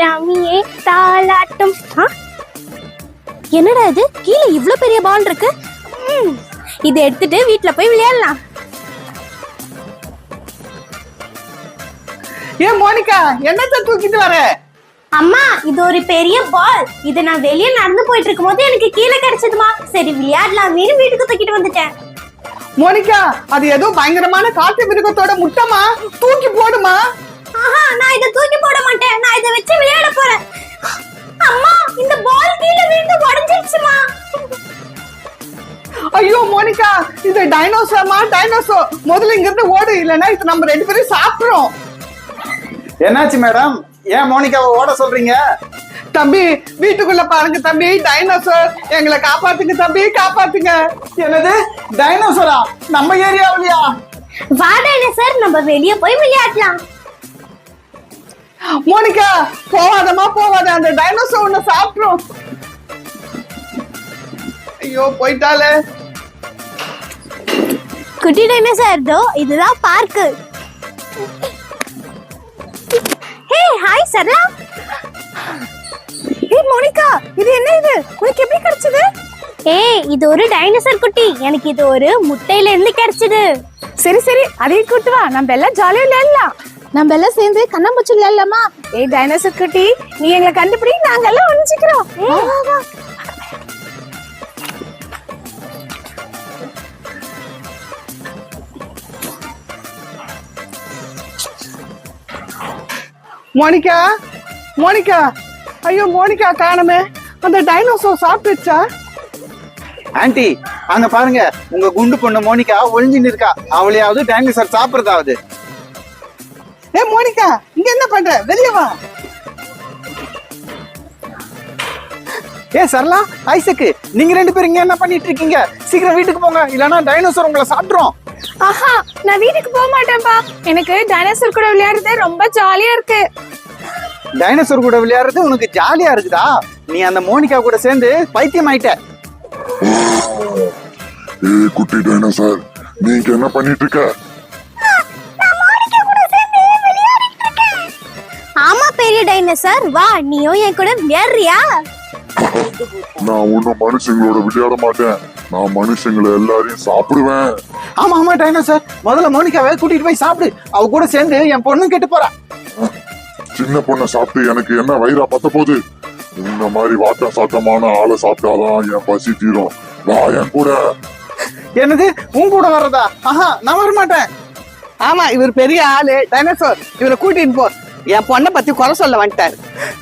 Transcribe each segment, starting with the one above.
ரமியே தாலாட்டும்? என்னடா இது? கீழே இவ்ளோ பெரிய பால் இருக்கு? இதை எடுத்துட்டு வீட்ல போய் விளையாடலாம். ஏன் மோனிகா என்னத்த தூக்கிட்டு வர? அம்மா இது ஒரு பெரிய பால் இது நான் வெளியே நடந்து போயிட்டு இருக்கும்போது எனக்கு கீழே கிடைச்சதுமா? சரி விளையாடலாமேன்னு வீட்டுக்கு தூக்கிட்டு வந்துட்டேன். மோனிகா அது ஏதோ பயங்கரமான காட்டு மிருகத்தோட முட்டமா தூக்கி போடுமா? ஆஹா நான் இதை தூக்கி போட மாட்டேன். நான் இதை வச்சு விளையாட போறேன். அம்மா இந்த பால் கீழே விழுந்து உடஞ்சிருச்சுமா. ஐயோ மோனிகா இது டைனோசர்மா டைனோசர் முதல்ல இங்க இருந்து ஓடு இல்லைன்னா இது நம்ம ரெண்டு பேரும் சாப்பிடுறோம். என்னாச்சு மேடம் ஏன் மோனிகாவை ஓட சொல்றீங்க? தம்பி வீட்டுக்குள்ள பாருங்க தம்பி டைனோசர் எங்களை காப்பாத்துங்க தம்பி காப்பாத்துங்க. என்னது? டைனோசரா நம்ம ஏரியாவிலயா? வாடாயில சார் நம்ம வெளியே போய் விளையாடலாம். மோனிகா போவாதம்மா போவாத அந்த டைனோசர் உன்னை சாப்பிடும் ஐயோ போயிட்டாலே குட்டி டைனோசர் தோ இதுதான் பார்க்கு ஹே ஹாய் சரளா ஏய் மோனிகா இது என்ன இது? உனக்கு எப்படி கிடைச்சது? ஏய் இது ஒரு டைனோசர் குட்டி. எனக்கு இது ஒரு முட்டையில இருந்து கிடைச்சது. சரி சரி அதையும் கூட்டு வா. நம்ம எல்லாம் ஜாலியா விளையாடலாம். நம்ம எல்லாம் சேர்ந்து கண்ணாம்பூச்சி விளையாடலாமா ஏய் டைனோசர் குட்டி நீ எங்களை கண்டுபிடி நாங்க எல்லாம் ஒழிச்சுக்கிறோம். Monica Monica. ஐயோ மோனிகா காணுமே. அந்த டைனோசர் சாப்பிட்டுச்சா? ஆன்ட்டி அங்க பாருங்க. உங்க குண்டு பொண்ணு மோனிகா ஒளிஞ்சுன்னு இருக்கா. அவளையாவது டைனோசர் சாப்பிடுறதாவது. ஏ மோனிகா இங்க என்ன பண்ற? வெளியே வா. ஏ சரளா ஐசக்கு நீங்க ரெண்டு பேரும் இங்க என்ன பண்ணிட்டு இருக்கீங்க? சீக்கிரம் வீட்டுக்கு போங்க இல்லனா டைனோசர் உங்களை சாப்பிட்டுரும். ஆஹா நான் வீட்டுக்கு போக மாட்டேன்ப்பா எனக்கு டைனோசர் கூட விளையாடுறது ரொம்ப ஜாலியா இருக்கு. டைனோசர் கூட விளையாடுறது உனக்கு ஜாலியா இருக்குதா? நீ அந்த மோனிகா கூட சேர்ந்து பைத்தியம் ஆயிட்ட. ஏய் குட்டி டைனோசர் நீங்க என்ன பண்ணிட்டு இருக்க? டைனோசர் வா நீயும் என் கூட விளையாடுறியா? நான் ஒன்னும் மனுஷங்களோட விளையாட மாட்டேன். நான் மனுஷங்களை எல்லாரையும் சாப்பிடுவேன். ஆமா ஆமா டைனோசர் முதல்ல மோனிகாவை கூட்டிட்டு போய் சாப்பிடு. அவ கூட சேர்ந்து என் பொண்ணும் கெட்டு போறா. சின்ன பொண்ணை சாப்பிட்டு எனக்கு என்ன வயிறா பத்த போகுது? இந்த மாதிரி வாட்டம் சாட்டமான ஆளை சாப்பிட்டாதான் என் பசி தீரும். வா என் கூட. என்னது? உன் கூட வர்றதா? ஆஹா நான் வர மாட்டேன் ஆமா இவர் பெரிய ஆளு. டைனோசர் இவரை கூட்டிட்டு போ. என் பொண்ணை பத்தி குறை சொல்ல வந்துட்டாரு.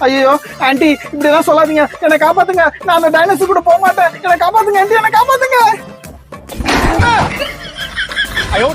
ஐயோ ஆன்ட்டி இப்படிலாம் சொல்லாதீங்க. என்னை காப்பாத்துங்க. நான் அந்த டைனோசர் கூட போக மாட்டேன். என்னை காப்பாத்துங்க ஆன்ட்டி என்னை காப்பாத்துங்க. ஐயோ